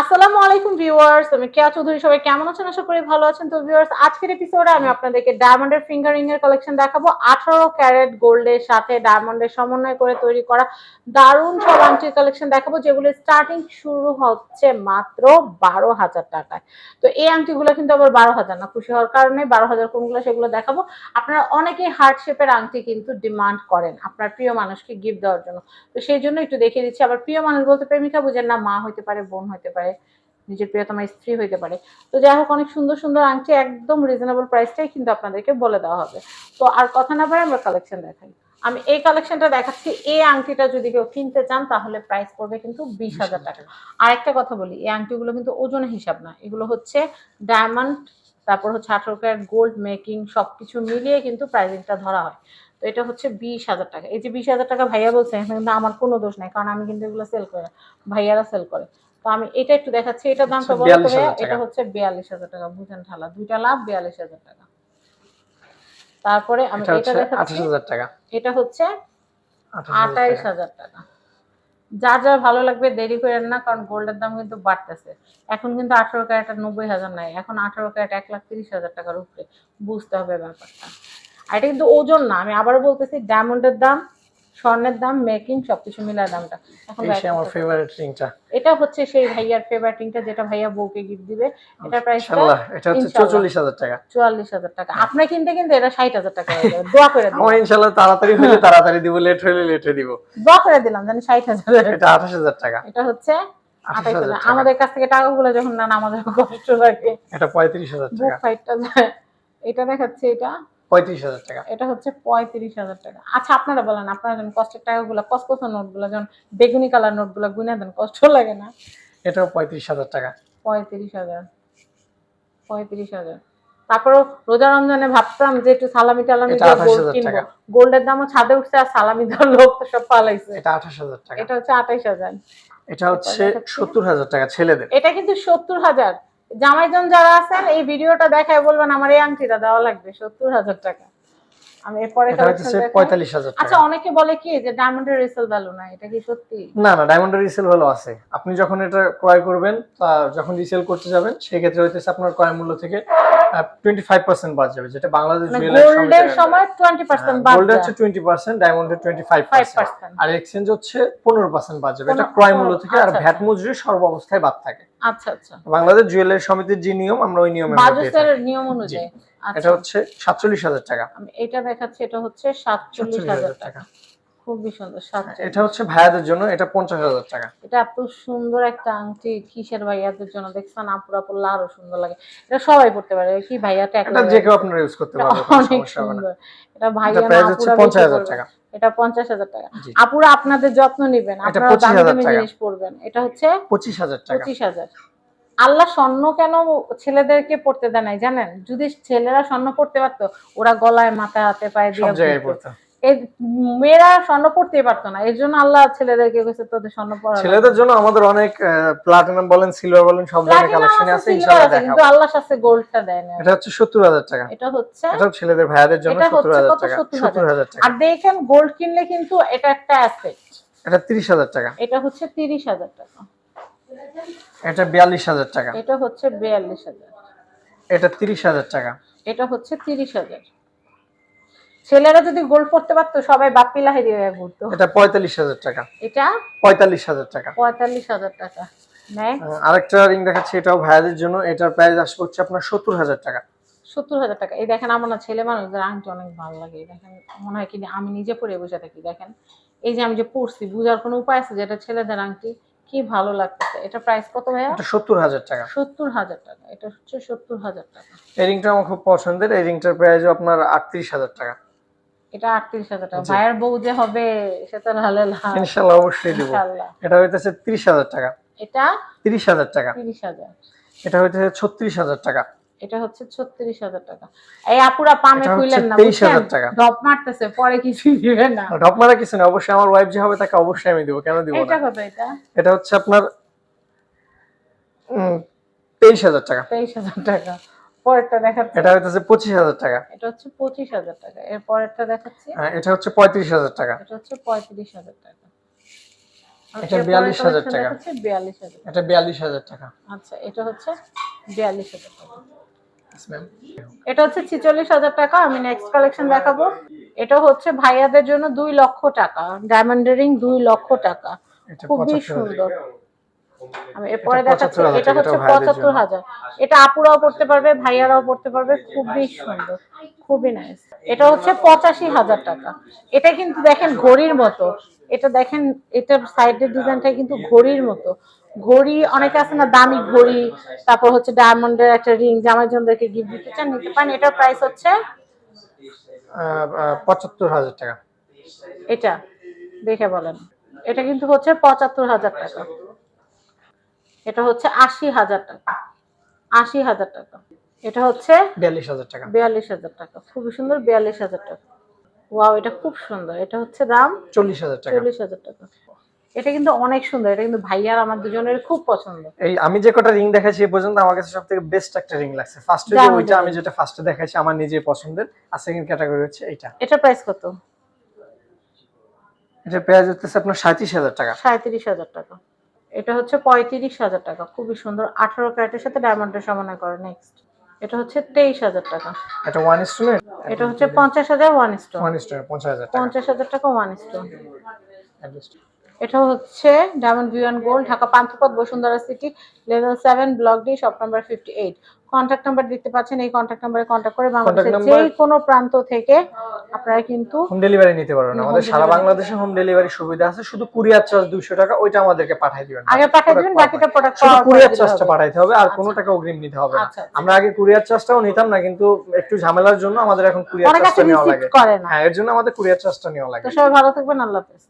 আসসালামু আলাইকুম ভিউয়ার্স, আমি কেয়া চৌধুরী, সবাই কেমন আছেন? আশা করি ভালো আছেন। তো ভিউয়ার্স, আজকের এপিসোডে আমি আপনাদেরকে ডায়মন্ডের ফিঙ্গারিং এর কালেকশন দেখাবো। আঠারো ক্যারেট গোল্ডের সাথে ডায়মন্ডের সমন্বয় করে তৈরি করা দারুণ সব আংটির কালেকশন দেখাবো, যেগুলো স্টার্টিং শুরু হচ্ছে মাত্র বারো হাজার টাকায়। তো এই আংটিগুলো কিন্তু আবার বারো হাজার না, খুশি হওয়ার কারণে বারো হাজার কোনগুলো সেগুলো দেখাবো। আপনারা অনেকেই হার্ট শেপের আংটি কিন্তু ডিমান্ড করেন আপনার প্রিয় মানুষকে গিফট দেওয়ার জন্য। তো সেই জন্য একটু দেখিয়ে দিচ্ছি, আবার প্রিয় মানুষ বলতে প্রেমিকা বুঝেন না, মা হইতে পারে, বোন হইতে পারে। নিজের প্রিয়তমা স্ত্রী হইতে পারে। তো যাই হোক অনেক সুন্দর সুন্দর আংটি একদম রিজনেবল প্রাইসটাই কিন্তু আপনাদেরকে বলে দেওয়া হবে। তো আর কথা না পারে আমরা কালেকশন দেখাই। আমি এই কালেকশনটা দেখাচ্ছি এই আংটিটা যদি কেউ কিনতে চান তাহলে প্রাইস পড়বে কিন্তু বিশ হাজার টাকা। আর একটা কথা বলি এই আংটিগুলো কিন্তু ওজনের হিসাব না। এগুলো হচ্ছে ডায়মন্ড তারপর হচ্ছে আঠারো ক্যারেট গোল্ড মেকিং সবকিছু মিলিয়ে কিন্তু প্রাইসিংটা ধরা হয়। তো এটা হচ্ছে বিশ হাজার টাকা। এই যে বিশ হাজার টাকা ভাইয়া বলছে কিন্তু আমার কোনো দোষ নাই কারণ আমি কিন্তু এগুলো সেল করি না। ভাইয়ারা সেল করে। তো আমি এটা একটু দেখাচ্ছি এটার দামটা আচ্ছা, বলো তো 42,000 ভাইয়া টাকা। এটা হচ্ছে বিয়াল্লিশ হাজার টাকা বুঝেন ঠালা দুইটা লাভ বিয়াল্লিশ হাজার টাকা। তারপরে আমি এটা দেখাচ্ছি টাকা। এটা হচ্ছে আঠাইশ টাকা। হাজার টাকা। যার যার ভালো লাগবে দেরি করেন না কারণ গোল্ডের দাম কিন্তু বাড়তেছে। এখন কিন্তু আঠারো ক্যারেট নব্বই হাজার নাই এখন আঠারো ক্যারেট এক লাখ তিরিশ হাজার টাকার উপরে। বুঝতে হবে ব্যাপারটা। আর এটা কিন্তু ওজন না আমি আবার বলতেছি ডায়মন্ডের দাম স্বর্ণের দাম মেকিং সবকিছু মিলায় দামটা। এখন আমার ফেভারিট রিংটা এটা হচ্ছে সেই ভাইয়ার ফেভারিটিংটা যেটা ভাইয়া বউকে গিফট দিবে। এটার প্রাইস ইনশাআল্লাহ এটা হচ্ছে ইনশাআল্লাহ। চৌচল্লিশ হাজার টাকা। চুয়াল্লিশ হাজার টাকা। আপনার কিনতে কিনতে এটা ষাট হাজার টাকা হয়ে যাবে। দোয়া করে আমার ইনশাআল্লাহ তাড়াতাড়ি হলে তাড়াতাড়ি দিব লেট হলে লেটে দিব। দোয়া করে দিলাম জানি ষাট হাজার এটা আঠাশ হাজার টাকা। এটা হচ্ছে। আমাদের কাছ থেকে টাকাগুলো যখন নেন আমাদের কষ্ট লাগে। এটা পঁয়ত্রিশ হাজার বুক টাকা। ফাইটটা যায়। এটা দেখাচ্ছে এটা। পঁয়ত্রিশ হাজার টাকা। এটা হচ্ছে পঁয়ত্রিশ হাজার টাকা। আচ্ছা আপনারা বলেন আপনারা যখন কষ্টের টাকাগুলো কসকস নোটগুলো যখন বেগুনি কালার নোটগুলো গুনে দেন কষ্ট লাগে না? এটাও পঁয়ত্রিশ হাজার টাকা। পঁয়ত্রিশ হাজার। পঁয়ত্রিশ হাজার। তারপরও রোজা রমজানে ভাবতাম যে একটু সালামি টালামি এটা দিয়ে 28,000 গোল্ড কিনবো। টাকা। গোল্ডের দামও ছাদে উঠছে আর সালামি দেওয়ার লোক তো সব পালাইছে। এটা আঠাশ হাজার টাকা। এটা হচ্ছে আঠাইশ হাজার। এটা হচ্ছে সত্তর হাজার টাকা ছেলেদের। এটা কিন্তু সত্তর হাজার। জামাইজন যারা আছেন এই ভিডিওটা দেখায় বলবেন আমার এই আংটিটা দেওয়া লাগবে সত্তর হাজার টাকা। আমি এরপরে। পঁয়তাল্লিশ হাজার আচ্ছা অনেকে বলে কি যে ডায়মন্ডের রিসেল ভ্যালু না এটা কি সত্যি? না না ডায়মন্ডের রিসেল ভ্যালু আছে। আপনি যখন এটা ক্রয় করবেন যখন রিসেল করতে যাবেন সেক্ষেত্রে হইতেছে আপনার ক্রয় মূল্য থেকে টোয়েন্টি ফাইভ পার্সেন্ট বাদ যাবে যেটা বাংলাদেশ মানে গোল্ডের সময় টোয়েন্টি পার্সেন্ট বাদ গোল্ড হচ্ছে টোয়েন্টি পার্সেন্ট ডায়মন্ডের twenty five five percent percent আর এক্সচেঞ্জ হচ্ছে পনেরো পার্সেন্ট বাদ যাবে এটা ক্রয় মূল্য থেকে আর আচ্ছা, ভ্যাট মজুরি সর্ব অবস্থায় বাদ থাকে। আচ্ছা আচ্ছা। বাংলাদেশ জুয়েলারি সমিতির যে নিয়ম আমরা ওই নিয়মের মধ্যে বাজুসের নিয়ম অনুযায়ী। এটা আচ্ছা। হচ্ছে সাতচল্লিশ হাজার টাকা। আমি এটা দেখাচ্ছি এটা হচ্ছে সাতচল্লিশ সাতচল্লিশ হাজার হাজার টাকা। টাকা। খুবই সুন্দর এটা হচ্ছে ভাইয়াদের জন্য এটা পঞ্চাশ হাজার টাকা। এটা এত সুন্দর একটা আংটি কিসের ভাইয়াদের জন্য? দেখছেন আপুরা পরলে আরও সুন্দর লাগে। এটা সবাই পড়তে পারে কি ভাইয়া ট্যাগ এটা যে কেউ আপনারা ইউজ করতে পারবেন অনেক সুন্দর। এটা ভাইয়া আপুরা পঞ্চাশ হাজার টাকা। এটা পঞ্চাশ হাজার টাকা। আপুরা আপনাদের যত্ন নিবেন এটা আপনারা দামি দামি জিনিস পড়বেন এটা হচ্ছে পঁচিশ হাজার টাকা। পঁচিশ হাজার। আল্লাহ স্বর্ণ কেন ছেলেদেরকে পড়তে দেয় নাই জানেন? যদি ছেলেরা স্বর্ণ পড়তে পারতো ওরা গলায় মাথায় হাতে পায়ে দিয়ে পড়তে মেয়েরা স্বর্ণ পড়তেই পারতো না। এর জন্য আল্লাহ ছেলেদেরকে কইছে তোদের স্বর্ণ পড়া ছেলেদের জন্য আমাদের অনেক প্লাটিনাম বলেন সিলভার বলেন সব ধরনের কালেকশন আছে ইনশাআল্লাহ কিন্তু দেখাবো। আল্লাহর সাথে গোল্ডটা দেয় না এটা হচ্ছে সত্তর হাজার টাকা। এটা হচ্ছে এটাও ছেলেদের ভাইয়াদের জন্য এটা সত্তর হচ্ছে হাজার কত? টাকা। 70,000 টাকা। আর দেখেন গোল্ড কিনলে কিন্তু এটা একটা অ্যাসেট এটা তিরিশ হাজার টাকা। এটা হচ্ছে তিরিশ হাজার টাকা। এটা বিয়াল্লিশ হাজার টাকা। এটা হচ্ছে বিয়াল্লিশ হাজার। এটা তিরিশ হাজার টাকা। এটা হচ্ছে তিরিশ হাজার। ছেলেরা যদি গোল্ড পড়তে পারতো সবাই বাপ্পি লাহি দিয়ে ঘুরতো। এটা পঁয়তাল্লিশ হাজার টাকা। এটা? পঁয়তাল্লিশ হাজার টাকা। পঁয়তাল্লিশ হাজার টাকা। নেয় আরেকটা রিং দেখাচ্ছি এটাও ভাইয়াদের জন্য। এটার প্রাইস আসবে হচ্ছে আপনার সত্তর হাজার টাকা। সত্তর হাজার টাকা। এই দেখেন আমার ছেলে মানুষদের আংটি অনেক ভালো লাগে। দেখেন মনে হয় কি আমি নিজে পরে বসে থাকি। দেখেন এই যে আমি যে পড়ছি বুঝার কোনো উপায় আছে যেটা ছেলেদের আংটি? কি ভালো লাগতেছে। এটা প্রাইস কত ভাইয়া? এটা সত্তর হাজার টাকা। সত্তর হাজার টাকা। এটা হচ্ছে সত্তর হাজার টাকা। এই রিংটা আমার খুব পছন্দের। এই রিংটার প্রাইসও আপনার আটত্রিশ হাজার টাকা। এটা আটত্রিশ হাজার টাকা। ভাইয়ের বউ যে হবে সেটা লালে ইনশাল্লাহ অবশ্যই দিব। এটা হইতেছে তিরিশ হাজার টাকা। এটা তিরিশ হাজার টাকা। তিরিশ হাজার। এটা হইতেছে ছত্রিশ হাজার টাকা। এটা হচ্ছে ছত্রিশ হাজার টাকা। এই আপুরা পামে খুইলেন না 23,000 টাকা। ডপ মারতেছে পরে কিছু দিবে না। ঢপ মারা কিছু না অবশ্যই আমার ওয়াইফ যে হবে তাকে অবশ্যই আমি দিব। কেন দিব এটা কত এটা? এটা হচ্ছে আপনার তেইশ হাজার টাকা। তেইশ হাজার টাকা। পরেরটা দেখাচ্ছি। এটা টাকা। হচ্ছে পঁচিশ হাজার টাকা। এর পরেরটা দেখাচ্ছি। হ্যাঁ, এটা হচ্ছে পঁয়ত্রিশ হাজার টাকা। এটা হচ্ছে টাকা। এটা 42,000 টাকা। এটা টাকা। আচ্ছা এটা হচ্ছে বিয়াল্লিশ হাজার টাকা। এটা হচ্ছে ছিচল্লিশ হাজার টাকা। আমি নেক্সট কালেকশন দেখাবো। এটা হচ্ছে ভাইয়াদের জন্য দুই লক্ষ টাকা। ডায়মন্ড রিং দুই লক্ষ টাকা। খুবই সুন্দর। এরপরে এটা দেখাচ্ছি এটা হচ্ছে পঁচাত্তর হাজার। এটা আপুরাও পড়তে পারবে ভাইয়ারাও পড়তে পারবে খুবই সুন্দর খুবই নাইস এটা হচ্ছে পঁচাশি হাজার টাকা। এটা কিন্তু দেখেন ঘড়ির মতো। এটা দেখেন এটার সাইডের ডিজাইনটা কিন্তু ঘড়ির মতো। ঘড়ি অনেকে আছে না দামি ঘড়ি তারপর হচ্ছে ডায়মন্ডের একটা রিং জামাই জনদেরকে গিফট দিতে চান নিতে পারেন। এটার প্রাইস হচ্ছে? পঁচাত্তর হাজার টাকা। এটা দেখে বলেন। এটা কিন্তু হচ্ছে পঁচাত্তর হাজার টাকা। এটা হচ্ছে আশি হাজার টাকা। আশি হাজার টাকা। এটা হচ্ছে বিয়াল্লিশ হাজার টাকা। বিয়াল্লিশ হাজার টাকা। খুবই সুন্দর বিয়াল্লিশ হাজার টাকা। ওয়াও এটা খুব সুন্দর। এটা হচ্ছে দাম চল্লিশ হাজার টাকা। চল্লিশ হাজার টাকা। এটা কিন্তু অনেক সুন্দর। এটা কিন্তু ভাইয়ার আমার দুজনের খুব পছন্দ। এই আমি যে কটা রিং দেখাচ্ছি এই পর্যন্ত আমার কাছে সব থেকে বেস্ট একটা রিং লাগছে। ফার্স্টে যে ওইটা আমি যেটা ফার্স্টে দেখাচ্ছি আমার নিজের পছন্দের। আর সেকেন্ড ক্যাটাগরি হচ্ছে এইটা। এটা প্রাইস কত? এটা পেঁয়াজ হচ্ছে আপনার সাঁত্রিশ হাজার টাকা। সাঁত্রিশ হাজার টাকা। এটা হচ্ছে পঁয়ত্রিশ হাজার টাকা। খুবই সুন্দর। আঠারো ক্যারেটের সাথে ডায়মন্ডের সমন্বয় করে। নেক্সট এটা হচ্ছে তেইশ হাজার টাকা। এটা ওয়ান স্টোন এটা হচ্ছে পঞ্চাশ হাজার ওয়ান স্টোন ওয়ান পঞ্চাশ হাজার টাকা। পঞ্চাশ হাজার টাকা ওয়ান স্টোন। এটা হচ্ছে Diamond View and Gold Dhaka Panthapath Bashundhara City level seven block D shop number fifty eight contact number দেখতে পাচ্ছেন এই কন্ট্যাক্ট নাম্বারে কন্ট্যাক্ট করে বাংলাদেশের যে কোনো প্রান্ত থেকে আপনারা কিন্তু হোম ডেলিভারি নিতে পারবেন আমাদের সারা বাংলাদেশে হোম ডেলিভারি সুবিধা আছে। শুধু কুরিয়ার চার্জ দুইশো টাকা ওইটা আমাদেরকে পাঠিয়ে দিবেন। আগে পাঠিয়ে দিবেন বাকিটা প্রোডাক্ট শুধু কুরিয়ার চার্জটা পাঠাইতে হবে আর কোনো টাকা অগ্রিম নিতে হবে না। আচ্ছা, আচ্ছা। আমরা আগে কুরিয়ার চার্জটাও নিতাম না কিন্তু একটু ঝামেলার জন্য আমাদের এখন কুরিয়ার চার্জটা নেওয়া লাগে। হ্যাঁ এর জন্য আমাদের কুরিয়ার চার্জটা নেওয়া লাগে। তো সবাই ভালো থাকবেন আল্লাহ হাফেজ।